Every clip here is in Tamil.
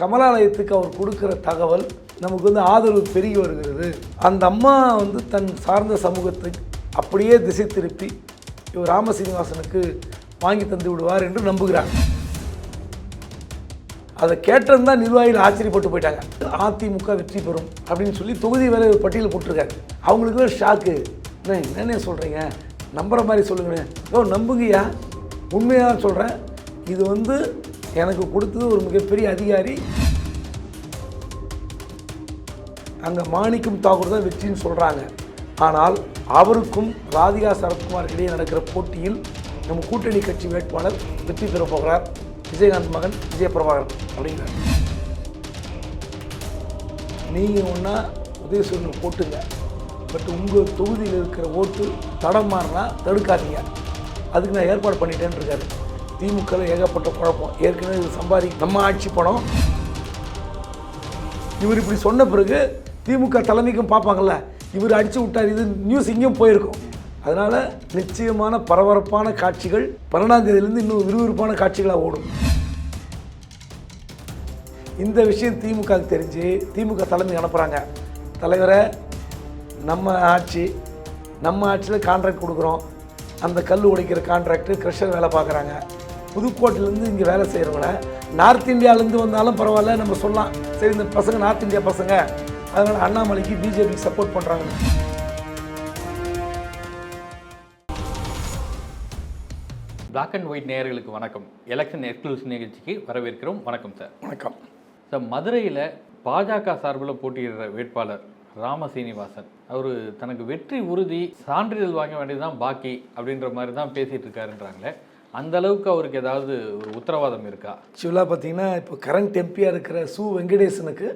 கமலாலயத்துக்கு அவர் கொடுக்குற தகவல் நமக்கு வந்து ஆதரவு பெருகி வருகிறது. அந்த அம்மா வந்து தன் சார்ந்த சமூகத்தை அப்படியே திசை திருப்பி இவர் ராமசீனிவாசனுக்கு வாங்கி தந்து விடுவார் என்று நம்புகிறார் அதை கேட்டது தான் நிர்வாகிகள் ஆச்சரியப்பட்டு போயிட்டாங்க. அதிமுக வெற்றி பெறும் அப்படின்னு சொல்லி தொகுதி வேற பட்டியல் பட்டியலில் போட்டிருக்காரு அவங்களுக்குலாம் ஷாக்கு என்ன என்னண்ணே சொல்கிறீங்க நம்புற மாதிரி சொல்லுங்கண்ணே. ஓ நம்புங்கய்யா. உண்மையாக சொல்கிறேன் இது வந்து எனக்கு கொடுத்தது ஒரு மிகப்பெரிய அதிகாரி. அங்கே மாணிக்கம் தாக்கூர் தான் வெற்றின்னு சொல்கிறாங்க ஆனால் அவருக்கும் ராதிகா சரத்குமார் இடையே நடக்கிற போட்டியில் நம்ம கூட்டணி கட்சி வேட்பாளர் வெற்றி பெற போகிறார். விஜயகாந்த் மகன் விஜய பிரபாகரன் அப்படிங்கிறார். நீங்கள் ஒன்றா உதயசூரியன் போட்டுங்க. பட் உங்கள் தொகுதியில் இருக்கிற ஓட்டு தடம் மாறினா தடுக்காதீங்க. அதுக்கு நான் ஏற்பாடு பண்ணிட்டேன்னு இருக்காரு. திமுக ஏகப்பட்ட குழப்பம். ஏற்கனவே இது சம்பாதி நம்ம ஆட்சி பணம் இவர் இப்படி சொன்ன பிறகு திமுக தலைமைக்கும் பார்ப்பாங்கல்ல. இவர் அடித்து விட்டார் இது நியூஸ் இங்கேயும் போயிருக்கும். அதனால் நிச்சயமான பரபரப்பான காட்சிகள் பன்னெண்டாம் தேதியிலேருந்து இன்னும் விறுவிறுப்பான காட்சிகளாக ஓடும். இந்த விஷயம் திமுகவுக்கு தெரிஞ்சு திமுக தலைமை அனுப்புகிறாங்க தலைவரை நம்ம ஆட்சி நம்ம ஆட்சியில் கான்ட்ராக்ட் கொடுக்குறோம். அந்த கல் உடைக்கிற கான்ட்ராக்டு கிருஷ்ணன் வேலை பார்க்குறாங்க. புதுக்கோட்டையிலேருந்து இங்கே வேலை செய்கிறவங்கள நார்த் இந்தியாவிலேருந்து வந்தாலும் பரவாயில்ல நம்ம சொல்லலாம். சரி இந்த பசங்க நார்த் இந்தியா பசங்க. அதனால் அண்ணாமலைக்கு பிஜேபிக்கு சப்போர்ட் பண்ணுறாங்க Black அண்ட் ஒயிட் நேயர்களுக்கு வணக்கம். எலெக்ஷன் எக்ஸ்க்ளூசிவ் நிகழ்ச்சிக்கு வரவேற்கிறோம். வணக்கம் சார் வணக்கம். சார் மதுரையில் பாஜக சார்பில் போட்டியிடுற வேட்பாளர் ராம சீனிவாசன் அவர் தனக்கு வெற்றி உறுதி சான்றிதழ் வாங்க வேண்டியதுதான் பாக்கி அப்படின்ற மாதிரி தான் பேசிட்டு இருக்காருன்றாங்களே. அந்த அளவுக்கு அவருக்கு ஏதாவது ஒரு உத்தரவாதம் இருக்கா? ஆக்சுவலாக பார்த்தீங்கன்னா இப்போ கரண்ட் எம்பியாக இருக்கிற சு வெங்கடேசனுக்கு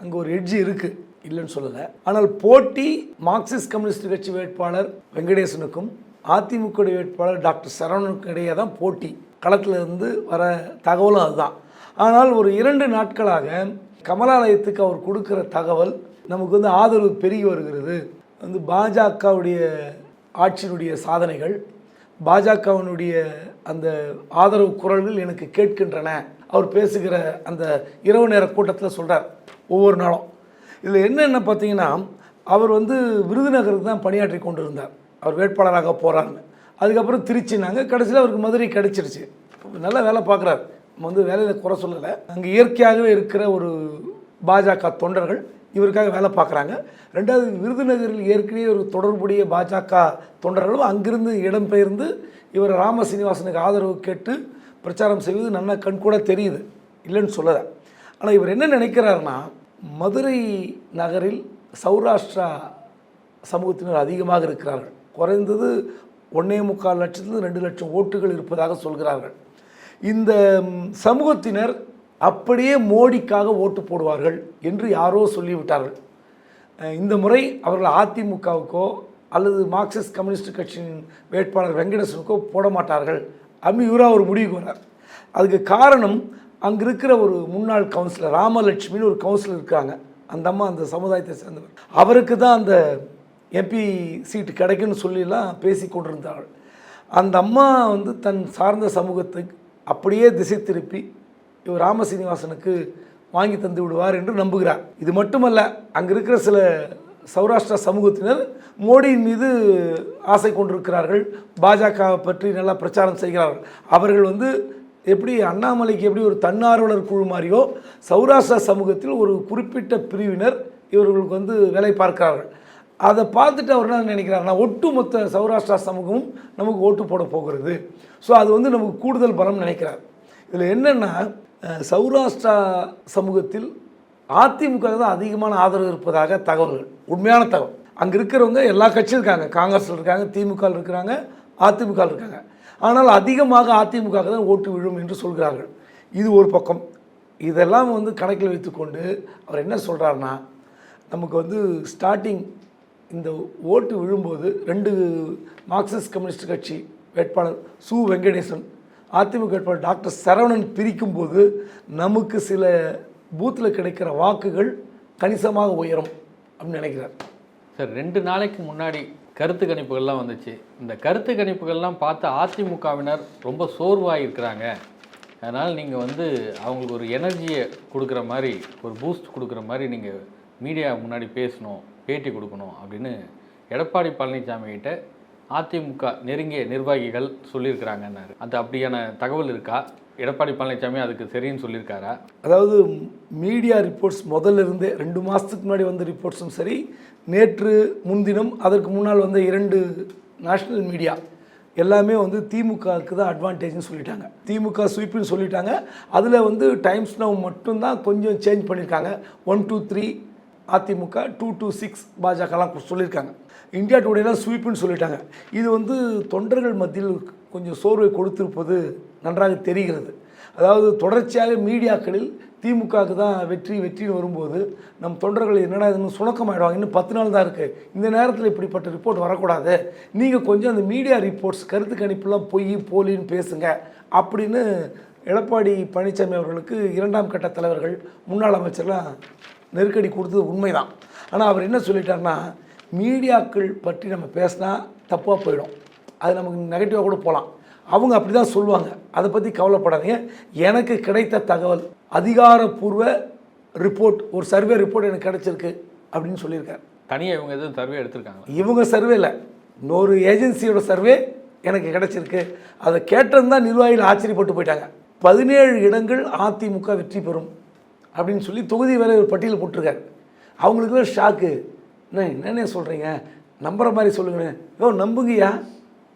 அங்கே ஒரு எட்ஜ் இருக்குது இல்லைன்னு சொல்லலை. ஆனால் போட்டி மார்க்சிஸ்ட் கம்யூனிஸ்ட் கட்சி வேட்பாளர் வெங்கடேசனுக்கும் அதிமுக வேட்பாளர் டாக்டர் சரவணனுக்கும் இடையே தான் போட்டி. களத்தில் இருந்து வர தகவலும் அதுதான். ஆனால் ஒரு இரண்டு நாட்களாக கமலாலயத்துக்கு அவர் கொடுக்குற தகவல் நமக்கு வந்து ஆதரவு பெருகி வருகிறது. வந்து பாஜகவுடைய ஆட்சியினுடைய சாதனைகள். பாஜகவினுடைய அந்த ஆதரவு குரல்கள் எனக்கு கேட்கின்றன. அவர் பேசுகிற அந்த இரவு நேர கூட்டத்தில் சொல்கிறார் ஒவ்வொரு நாளும். இதில் என்னென்ன பார்த்தீங்கன்னா அவர் வந்து விருதுநகருக்கு தான் பணியாற்றி கொண்டு இருந்தார் அவர் வேட்பாளராக போகிறாருன்னு அதுக்கப்புறம் திருச்சினாங்க. கடைசியில் அவருக்கு மதுரை கிடைச்சிருச்சு. நல்லா வேலை பார்க்குறாரு. நம்ம வந்து வேலையில் குறை சொல்லலை. அங்கே இயற்கையாகவே இருக்கிற ஒரு பாஜக தொண்டர்கள் இவருக்காக வேலை பார்க்குறாங்க. ரெண்டாவது விருதுநகரில் ஏற்கனவே ஒரு தொடர்புடைய பாஜக தொண்டர்களும் அங்கிருந்து இடம்பெயர்ந்து இவர் ராம சீனிவாசனுக்கு ஆதரவு கேட்டு பிரச்சாரம் செய்வது நல்லா கண்கூட தெரியுது. இல்லைன்னு சொல்லலை. ஆனால் இவர் என்ன நினைக்கிறாருன்னா மதுரை நகரில் சௌராஷ்டிரா சமூகத்தினர் அதிகமாக இருக்கிறார்கள். குறைந்தது ஒன்றே முக்கால் லட்சத்துலேருந்து ரெண்டு லட்சம் ஓட்டுகள் இருப்பதாக சொல்கிறார்கள். இந்த சமூகத்தினர் அப்படியே மோடிக்காக ஓட்டு போடுவார்கள் என்று யாரோ சொல்லிவிட்டார்கள். இந்த முறை அவர்கள் அதிமுகவுக்கோ அல்லது மார்க்சிஸ்ட் கம்யூனிஸ்ட் கட்சியின் வேட்பாளர் வெங்கடேசனுக்கோ போட மாட்டார்கள். அப்படின்னு இவராக ஒரு முடிவுக்கு வரார். அதுக்கு காரணம் அங்கே இருக்கிற ஒரு முன்னாள் கவுன்சிலர் ராமலட்சுமின்னு ஒரு கவுன்சிலர் இருக்காங்க. அந்த அம்மா அந்த சமுதாயத்தை சேர்ந்தவர். அவருக்கு தான் அந்த எம்பி சீட்டு கிடைக்குன்னு சொல்லிலாம் பேசி கொண்டிருந்தார்கள். அந்த அம்மா வந்து தன் சார்ந்த சமூகத்துக்கு அப்படியே திசை திருப்பி இவர் ராமசீனிவாசனுக்கு வாங்கி தந்து விடுவார் என்று நம்புகிறார். இது மட்டுமல்ல அங்கே இருக்கிற சில சௌராஷ்டிரா சமூகத்தினர் மோடியின் மீது ஆசை கொண்டிருக்கிறார்கள். பாஜக பற்றி நல்லா பிரச்சாரம் செய்கிறார்கள். அவர்கள் வந்து எப்படி அண்ணாமலைக்கு எப்படி ஒரு தன்னார்வலர் குழு மாதிரியோ சௌராஷ்டிரா சமூகத்தில் ஒரு குறிப்பிட்ட பிரிவினர் இவர்களுக்கு வந்து வேலை பார்க்கிறார்கள். அதை பார்த்துட்டு அவர் என்ன நினைக்கிறாருன்னா ஒட்டுமொத்த சௌராஷ்டிரா சமூகமும் நமக்கு ஓட்டு போட போகிறது. ஸோ அது வந்து நமக்கு கூடுதல் பலம் நினைக்கிறார். இதில் என்னென்னா சௌராஷ்டிரா சமூகத்தில் அதிமுக தான் அதிகமான ஆதரவு இருப்பதாக தகவல்கள் உண்மையான தகவல். அங்கே இருக்கிறவங்க எல்லா கட்சியும் இருக்காங்க. காங்கிரஸில் இருக்காங்க திமுக இருக்கிறாங்க அதிமுக இருக்காங்க. ஆனால் அதிகமாக அதிமுக தான் ஓட்டு விழும் என்று சொல்கிறார்கள். இது ஒரு பக்கம். இதெல்லாம் வந்து கணக்கில் வைத்துக்கொண்டு அவர் என்ன சொல்கிறாருன்னா நமக்கு வந்து ஸ்டார்டிங் இந்த ஓட்டு விழும்போது ரெண்டு மார்க்சிஸ்ட் கம்யூனிஸ்ட் கட்சி வேட்பாளர் சு வெங்கடேசன் அதிமுக வேட்பாளர் டாக்டர் சரவணன் பிரிக்கும்போது நமக்கு சில பூத்தில் கிடைக்கிற வாக்குகள் கணிசமாக உயரும் அப்படின்னு நினைக்கிறார். சார் ரெண்டு நாளைக்கு முன்னாடி கருத்து கணிப்புகள்லாம் வந்துச்சு. இந்த கருத்து கணிப்புகள்லாம் பார்த்து அதிமுகவினர் ரொம்ப சோர்வாக இருக்கிறாங்க அதனால் நீங்கள் வந்து அவங்களுக்கு ஒரு எனர்ஜியை கொடுக்குற மாதிரி ஒரு பூஸ்ட் கொடுக்குற மாதிரி நீங்கள் மீடியா முன்னாடி பேசணும் பேட்டி கொடுக்கணும் அப்படின்னு எடப்பாடி பழனிசாமி கிட்ட அதிமுக நெருங்கிய நிர்வாகிகள் சொல்லியிருக்கிறாங்கன்னாரு. அது அப்படியான தகவல் இருக்கா? எடப்பாடி பழனிசாமி அதுக்கு சரின்னு சொல்லியிருக்காரா? அதாவது மீடியா ரிப்போர்ட்ஸ் முதல்ல இருந்தே ரெண்டு மாதத்துக்கு முன்னாடி வந்த ரிப்போர்ட்ஸும் சரி நேற்று முன்தினம் அதற்கு முன்னால் வந்த இரண்டு நேஷ்னல் மீடியா எல்லாமே வந்து திமுகவுக்கு தான் அட்வான்டேஜ்னு சொல்லிட்டாங்க. திமுக ஸ்வீப்புன்னு சொல்லிட்டாங்க. அதில் வந்து டைம்ஸ் நவ் மட்டும்தான் கொஞ்சம் சேஞ்ச் பண்ணியிருக்காங்க. One two three AIADMK two two six பாஜகலாம் சொல்லியிருக்காங்க. இந்தியா டுடேலாம் ஸ்வீப்புன்னு சொல்லிட்டாங்க. இது வந்து தொண்டர்கள் மத்தியில் கொஞ்சம் சோர்வை கொடுத்திருப்பது நன்றாக தெரிகிறது. அதாவது தொடர்ச்சியாக மீடியாக்களில் திமுகவுக்கு தான் வெற்றி வெற்றின்னு வரும்போது நம் தொண்டர்கள் என்னடா இதுன்னு சுணக்கமாயிடுவாங்க இன்னும் பத்து நாள் தான் இருக்குது இந்த நேரத்தில் இப்படிப்பட்ட ரிப்போர்ட் வரக்கூடாது. நீங்கள் கொஞ்சம் அந்த மீடியா ரிப்போர்ட்ஸ் கருத்து கணிப்புலாம் பொய் போலின்னு பேசுங்க அப்படின்னு எடப்பாடி பழனிசாமி அவர்களுக்கு இரண்டாம் கட்ட தலைவர்கள் முன்னாள் அமைச்சர்லாம் நெருக்கடி கொடுத்தது உண்மைதான். ஆனால் அவர் என்ன சொல்லிட்டாருன்னா மீடியாக்கள் பற்றி நம்ம பேசினா தப்பாக போயிடும். அது நமக்கு நெகட்டிவாக கூட போகலாம் அவங்க அப்படி தான் சொல்லுவாங்க. அதை பற்றி கவலைப்படாதீங்க. எனக்கு கிடைத்த தகவல் அதிகாரப்பூர்வ ரிப்போர்ட் ஒரு சர்வே ரிப்போர்ட் எனக்கு கிடைச்சிருக்கு அப்படின்னு சொல்லியிருக்காரு. தனியாக இவங்க எதுவும் சர்வே எடுத்திருக்காங்களா? இவங்க சர்வேல இன்னொரு ஏஜென்சியோட சர்வே எனக்கு கிடைச்சிருக்கு. அதை கேட்டது தான் நிர்வாகிகள் ஆச்சரியப்பட்டு போயிட்டாங்க. பதினேழு இடங்கள் அதிமுக வெற்றி பெறும் அப்படின்னு சொல்லி தொகுதி வேற ஒரு பட்டியல் போட்டிருக்காரு. அவங்களுக்குலாம் ஷாக்கு என்ன என்னென்ன சொல்கிறீங்க நம்புகிற மாதிரி சொல்லுங்கண்ணே ஓ நம்புங்கய்யா.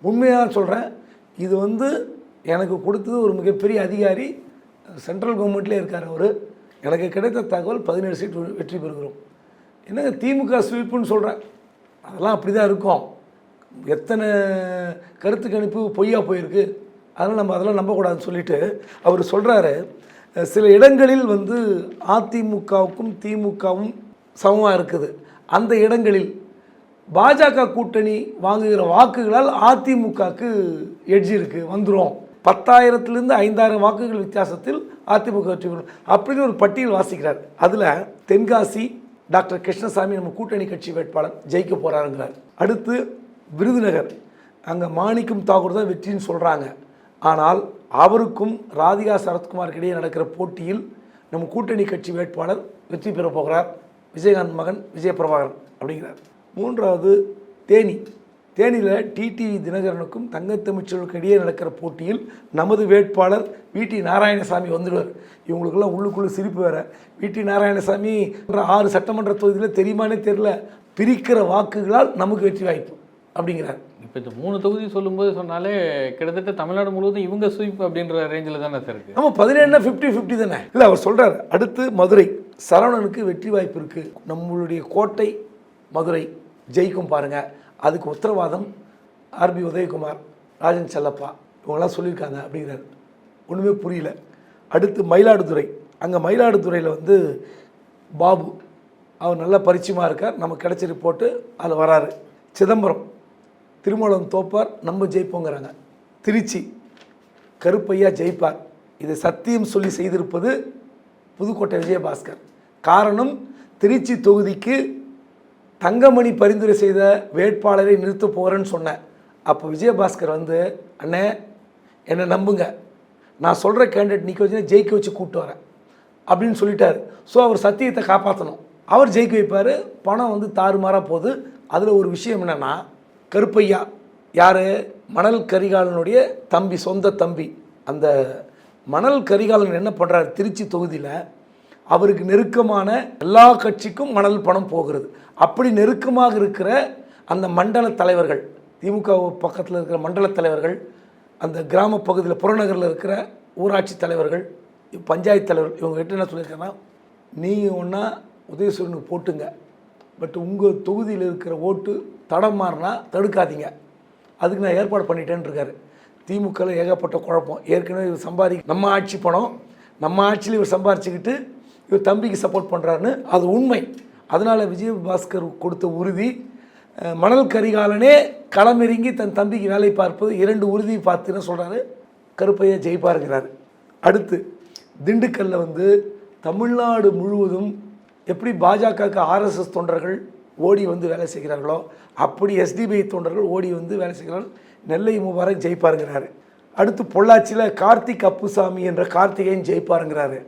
உண்மையாக சொல்கிறேன் இது வந்து எனக்கு கொடுத்தது ஒரு மிகப்பெரிய அதிகாரி. சென்ட்ரல் கவர்மெண்ட்லேயே இருக்கார் அவர். எனக்கு கிடைத்த தகவல் பதினேழு சீட் வெற்றி பெறுகிறோம். என்னங்க திமுக ஸ்வீப்புன்னு சொல்கிறேன் அதெல்லாம் அப்படி தான் இருக்கும். எத்தனை கருத்து கணிப்பு பொய்யா போயிருக்கு. அதனால் நம்ம அதெல்லாம் நம்பக்கூடாதுன்னு சொல்லிட்டு அவர் சொல்கிறாரு சில இடங்களில் வந்து அதிமுகவுக்கும் திமுகவும் சமமாக இருக்குது. அந்த இடங்களில் பாஜக கூட்டணி வாங்குகிற வாக்குகளால் அதிமுகவுக்கு எட்ஜ் இருக்குது வந்துடும் பத்தாயிரத்துலேருந்து ஐந்தாயிரம் வாக்குகள் வித்தியாசத்தில் அதிமுக வெற்றி பெறும். அப்படின்னு ஒரு பட்டியல் வாசிக்கிறார். அதில் தென்காசி டாக்டர் கிருஷ்ணசாமி நம்ம கூட்டணி கட்சி வேட்பாளர் ஜெயிக்க போகிறாருங்கிறார் அடுத்து விருதுநகர். அங்கே மாணிக்கம் தாகூர் தான் வெற்றின்னு சொல்கிறாங்க ஆனால் அவருக்கும் ராதிகா சரத்குமாருக்கு இடையே நடக்கிற போட்டியில் நம்ம கூட்டணி கட்சி வேட்பாளர் வெற்றி பெற போகிறார். விஜயகாந்த் மகன் விஜய பிரபாகரன் அப்படிங்கிறார். மூன்றாவது தேனி. தேனியில் டிடிவி தினகரனுக்கும் தங்கத்தமிழ்ச்சலுக்கும் இடையே நடக்கிற போட்டியில் நமது வேட்பாளர் விடி நாராயணசாமி வந்துடுவார். இவங்களுக்கெல்லாம் உள்ளுக்குள்ளே சிரிப்பு வேற. விடி நாராயணசாமி என்ற ஆறு சட்டமன்ற தொகுதியில் தெரியுமானே தெரில பிரிக்கிற வாக்குகளால் நமக்கு வெற்றி வாய்ப்பு அப்படிங்கிறார். இப்போ இந்த மூணு தொகுதி சொல்லும்போது சொன்னாலே கிட்டத்தட்ட தமிழ்நாடு முழுவதும் இவங்க ஸ்வீப் அப்படின்ற ரேஞ்சில் தானே சார் இருக்கு? நம்ம பதினேழுனா ஃபிஃப்டி ஃபிஃப்டி தானே. இல்லை அவர் சொல்கிறார் அடுத்து மதுரை. சரவணனுக்கு வெற்றி வாய்ப்பு இருக்குது நம்மளுடைய கோட்டை மதுரை ஜெயிக்கும் பாருங்கள் அதுக்கு உத்தரவாதம் ஆர்பி உதயகுமார் ராஜன் செல்லப்பா இவங்கெல்லாம் சொல்லியிருக்காங்க அப்படிங்கிறாரு. ஒன்றுமே புரியல. அடுத்து மயிலாடுதுறை. அங்கே மயிலாடுதுறையில் வந்து பாபு அவர் நல்ல பரிச்சயமாக இருக்கார். நமக்கு கிடைச்ச ரிப்போர்ட்டு அதில் வராரு. சிதம்பரம் திருமலம் தோப்பார் நம்ம ஜெயிப்போங்கிறாங்க. திருச்சி கருப்பையா ஜெயிப்பார். இதை சத்தியம் சொல்லி செய்திருப்பது புதுக்கோட்டை விஜயபாஸ்கர். காரணம் திருச்சி தொகுதிக்கு தங்கமணி பரிந்துரை செய்த வேட்பாளரை நிறுத்த போகிறேன்னு சொன்னேன். அப்போ விஜயபாஸ்கர் வந்து அண்ணே என்னை நம்புங்க. நான் சொல்கிற கேண்டிடேட் நிற்க வச்சுன்னா ஜெயிக்க வச்சு கூப்பிட்டு வரேன். அப்படின்னு சொல்லிட்டார். ஸோ அவர் சத்தியத்தை காப்பாற்றணும் அவர் ஜெயிக்க வைப்பார். பணம் வந்து தாறுமாறாக போகுது அதில் ஒரு விஷயம் என்னென்னா கருப்பையா. யார்? மணல் கரிகாலனுடைய தம்பி சொந்த தம்பி. அந்த மணல் கரிகாலன் என்ன பண்ணுறாரு திருச்சி தொகுதியில் அவருக்கு நெருக்கமான எல்லா கட்சிக்கும் மணல் பணம் போகிறது. அப்படி நெருக்கமாக இருக்கிற அந்த மண்டல தலைவர்கள் திமுக பக்கத்தில் இருக்கிற மண்டல தலைவர்கள் அந்த கிராம பகுதியில் புறநகரில் இருக்கிற ஊராட்சி தலைவர்கள் பஞ்சாயத்து தலைவர் இவங்க கிட்ட என்ன சொல்லியிருக்காங்கன்னா நீங்கள் ஒன்றா உதயசூரனுக்கு போட்டுங்க. பட் உங்கள் தொகுதியில் இருக்கிற ஓட்டு தடம் மாறினா தடுக்காதீங்க. அதுக்கு நான் ஏற்பாடு பண்ணிட்டேன்னு இருக்காரு திமுகவில் ஏகப்பட்ட குழப்பம். ஏற்கனவே இவர் சம்பாதி நம்ம ஆட்சி பணம் நம்ம ஆட்சியில் இவர் சம்பாரிச்சுக்கிட்டு இவர் தம்பிக்கு சப்போர்ட் பண்ணுறாருன்னு அது உண்மை. அதனால் விஜயபாஸ்கர் கொடுத்த உறுதி மணல் கரிகாலனே களமிறங்கி தன் தம்பிக்கு வேலை பார்ப்பது இரண்டு உறுதி பார்த்துன்னு சொல்கிறாரு கருப்பையா ஜெயிப்பாருங்கிறாரு. அடுத்து திண்டுக்கல்லில் வந்து தமிழ்நாடு முழுவதும் எப்படி பாஜகவுக்கு ஆர்எஸ்எஸ் தொண்டர்கள் ஓடி வந்து வேலை செய்கிறார்களோ அப்படி எஸ்டிபிஐ தொண்டர்கள் ஓடி வந்து வேலை செய்கிறார்கள். நெல்லை முபாரக் ஜெயிப்பாருங்கிறாரு. அடுத்து பொள்ளாச்சியில் கார்த்திக் அப்புசாமி என்ற கார்த்திகேயன் ஜெயிப்பாருங்கிறாரு.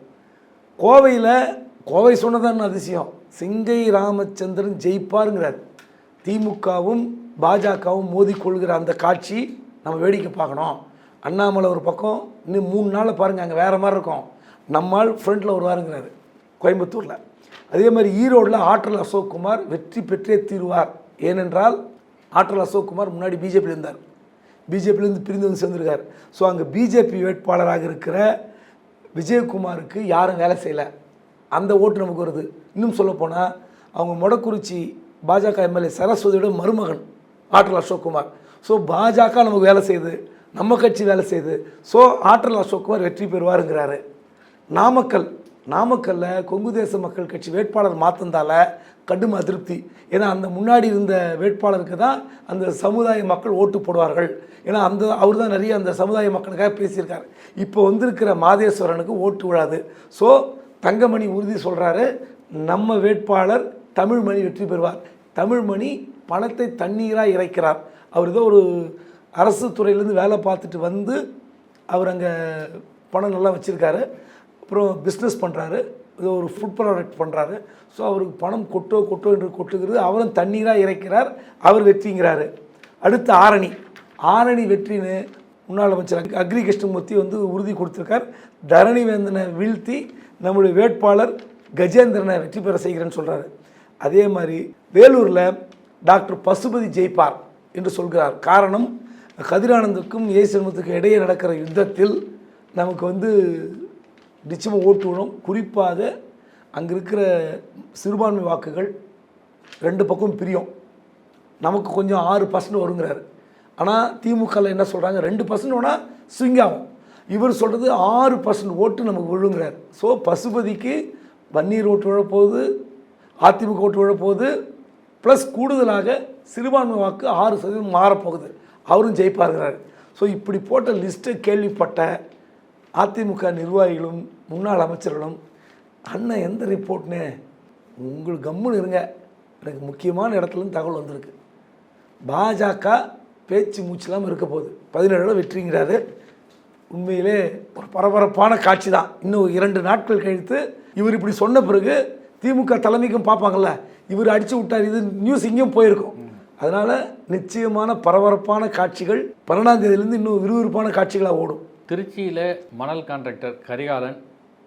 கோவையில் கோவை சொன்னதான் அதிசயம். சிங்கை ராமச்சந்திரன் ஜெயிப்பாருங்கிறார். திமுகவும் பாஜகவும் மோதிக்கொள்கிற அந்த காட்சி நம்ம வேடிக்கை பார்க்கணும். அண்ணாமலை ஒரு பக்கம் இன்னும் மூணு நாளில் பாருங்கள் அங்கே வேறு மாதிரி இருக்கும். நம்மால் ஃப்ரண்ட்டில் வருவாருங்கிறாரு கோயம்புத்தூரில். அதே மாதிரி ஈரோடில் ஆற்றல் அசோக்குமார் வெற்றி பெற்றே தீருவார். ஏனென்றால் ஆற்றல் அசோக்குமார் முன்னாடி பிஜேபி இருந்தார். பிஜேபியிலேருந்து பிரிந்து வந்து சேர்ந்துருக்கார். ஸோ அங்கே பிஜேபி வேட்பாளராக இருக்கிற விஜயகுமாருக்கு யாரும் வேலை செய்யலை. அந்த ஓட்டு நமக்கு வருது. இன்னும் சொல்லப்போனால் அவங்க மொடக்குறிச்சி பாஜக எம்எல்ஏ சரஸ்வதியோட மருமகன் ஆற்றல் அசோக்குமார். ஸோ பாஜக நமக்கு வேலை செய்யுது. நம்ம கட்சி வேலை செய்யுது. ஸோ ஆற்றல் அசோக்குமார் வெற்றி பெறுவாருங்கிறாரு. நாமக்கல் நாமக்கல்ல கொங்கு தேச மக்கள் கட்சி வேட்பாளர் மாற்றிருந்தால கடும் அதிருப்தி. ஏன்னா அந்த முன்னாடி இருந்த வேட்பாளருக்கு தான் அந்த சமுதாய மக்கள் ஓட்டு போடுவார்கள். ஏன்னா அந்த அவர் தான் நிறைய அந்த சமுதாய மக்களுக்காக பேசியிருக்காரு. இப்போ வந்திருக்கிற மாதேஸ்வரனுக்கு ஓட்டு விழாது. ஸோ தங்கமணி உறுதி சொல்கிறாரு நம்ம வேட்பாளர் தமிழ்மணி வெற்றி பெறுவார். தமிழ்மணி பணத்தை தண்ணீராக இறைக்கிறார். அவர் ஏதோ ஒரு அரசு துறையிலேருந்து வேலை பார்த்துட்டு வந்து அவர் அங்கே பணம் நல்லா வச்சுருக்காரு. அப்புறம் பிஸ்னஸ் பண்ணுறாரு இதை ஒரு ஃபுட் ப்ராடக்ட் பண்ணுறாரு ஸோ அவருக்கு பணம் கொட்டோ கொட்டோ என்று கொட்டுகிறது. அவரும் தண்ணீராக இறைக்கிறார். அவர் வெற்றிங்கிறாரு. அடுத்து ஆரணி. ஆரணி வெற்றின்னு முன்னாள் அமைச்சர் அக்ரி கிருஷ்ணமூர்த்தி வந்து உறுதி கொடுத்துருக்கார். தரணி வேந்தனை வீழ்த்தி நம்முடைய வேட்பாளர் கஜேந்திரனை வெற்றி பெற செய்கிறேன்னு சொல்கிறாரு அதே மாதிரி வேலூரில் டாக்டர் பசுபதி ஜெயிப்பார் என்று சொல்கிறார். காரணம் கதிரானந்துக்கும் ஏசுமத்துக்கும் இடையே நடக்கிற யுத்தத்தில் நமக்கு வந்து நிச்சயமாக ஓட்டு விழும் குறிப்பாக அங்கே இருக்கிற சிறுபான்மை வாக்குகள் ரெண்டு பக்கம் பிரியும். நமக்கு கொஞ்சம் ஆறு பர்சன்ட் வருங்கிறாரு. ஆனால் திமுகவில் என்ன சொல்கிறாங்க ரெண்டு பர்சன்ட் வேணால் ஸ்விங் ஆகும் இவர் சொல்கிறது ஆறு பர்சன்ட் ஓட்டு நமக்கு விழுங்கிறார். ஸோ பசுபதிக்கு வன்னீர் ஓட்டு விழப்போகுது அதிமுக ஓட்டு விழப்போகுது ப்ளஸ் கூடுதலாக சிறுபான்மை வாக்கு ஆறு சதவீதம் மாறப்போகுது. அவரும் ஜெயிப்பாருங்கிறார். ஸோ இப்படி போட்ட லிஸ்ட்டை கேள்விப்பட்ட அதிமுக நிர்வாகிகளும் முன்னாள் அமைச்சர்களும் அண்ணன் எந்த ரிப்போர்ட்னு உங்களுக்கு கம்முன்னு இருங்க. எனக்கு முக்கியமான இடத்துலேருந்து தகவல் வந்திருக்கு. பாஜக பேச்சு மூச்செல்லாம் இருக்க போகுது. பதினேழு வெற்றிங்கிறாரு. உண்மையிலே ஒரு பரபரப்பான காட்சி தான். இன்னும் இரண்டு நாட்கள் கழித்து இவர் இப்படி சொன்ன பிறகு திமுக தலைமைக்கும் பார்ப்பாங்கல்ல இவர் அடித்து விட்டார் இது நியூஸ் இங்கேயும் போயிருக்கும். அதனால் நிச்சயமான பரபரப்பான காட்சிகள் பன்னெண்டாம் தேதியிலேருந்து இன்னும் விறுவிறுப்பான காட்சிகளாக ஓடும். திருச்சியில் மணல் கான்ட்ராக்டர் கரிகாலன்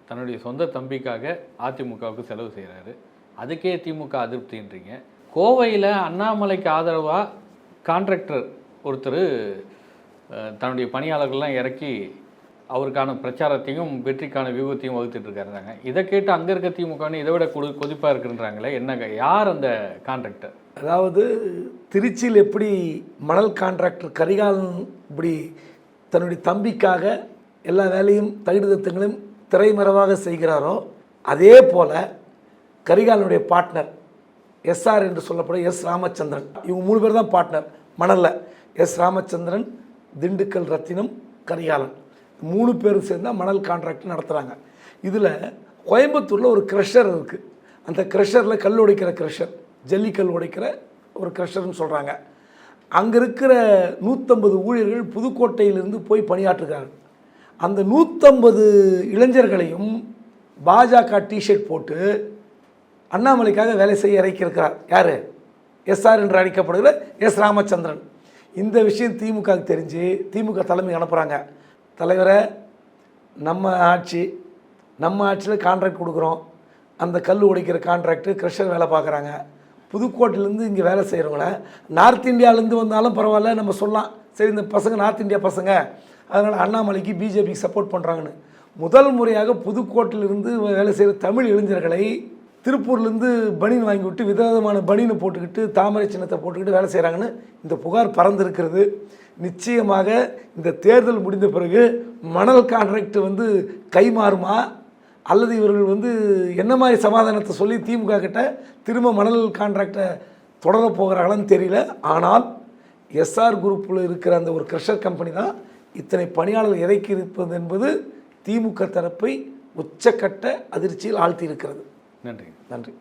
தன்னுடைய சொந்த தம்பிக்காக அதிமுகவுக்கு செலவு செய்கிறாரு அதுக்கே திமுக அதிருப்தின்றீங்க. கோவையில் அண்ணாமலைக்கு ஆதரவாக கான்ட்ராக்டர் ஒருத்தர் தன்னுடைய பணியாளர்கள்லாம் இறக்கி அவருக்கான பிரச்சாரத்தையும் வெற்றிக்கான வியூகத்தையும் வகுத்துட்டு இருக்காருந்தாங்க இதை கேட்டு அங்கே இருக்க திமுகன்னு இதை விட கொடு கொதிப்பாக இருக்குன்றாங்களே என்னங்க யார் அந்த கான்ட்ராக்டர் அதாவது திருச்சியில் எப்படி மணல் கான்ட்ராக்டர் கரிகாலன் இப்படி தன்னுடைய தம்பிக்காக எல்லா வேலையும் தகுதித்தங்களையும் திரைமறைவாக செய்கிறாரோ அதே போல் கரிகாலனுடைய பார்ட்னர் எஸ்ஆர் என்று சொல்லப்படும் எஸ் ராமச்சந்திரன். இவங்க மூணு பேர் தான் பார்ட்னர் மணலில் எஸ் ராமச்சந்திரன் திண்டுக்கல் ரத்தினம் கரிகாலன். மூணு பேரும் சேர்ந்தால் மணல் கான்ட்ராக்ட் நடத்துகிறாங்க இதில் கோயம்புத்தூரில் ஒரு க்ரெஷர் இருக்குது அந்த க்ரெஷரில் கல் உடைக்கிற க்ரெஷர் ஜல்லிக்கல் உடைக்கிற ஒரு க்ரெஷர்னு சொல்கிறாங்க அங்கே இருக்கிற நூற்றம்பது ஊழியர்கள் புதுக்கோட்டையிலிருந்து போய் பணியாற்றுகிறார்கள். அந்த நூற்றம்பது இளைஞர்களையும் பாஜக டிஷர்ட் போட்டு அண்ணாமலைக்காக வேலை செய்ய இறக்கியிருக்கிறார். யார்? எஸ்ஆர் என்று அழைக்கப்படுகிற எஸ் ராமச்சந்திரன். இந்த விஷயம் திமுகவுக்கு தெரிஞ்சு திமுக தலைமை அனுப்புகிறாங்க தலைவரை நம்ம ஆட்சி நம்ம ஆட்சியில் கான்ட்ராக்ட் கொடுக்குறோம். அந்த கல் உடைக்கிற கான்ட்ராக்டு கிருஷ்ணர் வேலை பார்க்குறாங்க. புதுக்கோட்டையிலேருந்து இங்கே வேலை செய்கிறவங்கள நார்த் இந்தியாவிலேருந்து வந்தாலும் பரவாயில்ல நம்ம சொல்லலாம். சரி இந்த பசங்க நார்த் இந்தியா பசங்க. அதனால் அண்ணாமலைக்கு பிஜேபிக்கு சப்போர்ட் பண்ணுறாங்கன்னு முதல் முறையாக புதுக்கோட்டையிலிருந்து வேலை செய்கிற தமிழ் இளைஞர்களை திருப்பூர்லேருந்து பனின் வாங்கி விட்டு விதவிதமான பனியனை போட்டுக்கிட்டு தாமரை சின்னத்தை போட்டுக்கிட்டு வேலை செய்கிறாங்கன்னு இந்த புகார் பறந்துருக்கிறது நிச்சயமாக இந்த தேர்தல் முடிந்த பிறகு மணல் கான்ட்ராக்ட் வந்து கைமாறுமா? அல்லது இவர்கள் வந்து என்ன மாதிரி சமாதானத்தை சொல்லி திமுக கிட்ட திரும்ப மணல் கான்ட்ராக்டை தொடர போகிறாங்களான்னு தெரியல. ஆனால் எஸ்ஆர் குரூப்பில் இருக்கிற அந்த ஒரு க்ரஷர் கம்பெனி தான் இத்தனை பணியாளர்கள் இறக்கி இருப்பது என்பது திமுக தரப்பை உச்சக்கட்ட அதிர்ச்சியில் ஆழ்த்தி இருக்கிறது. நன்றி. நன்றி.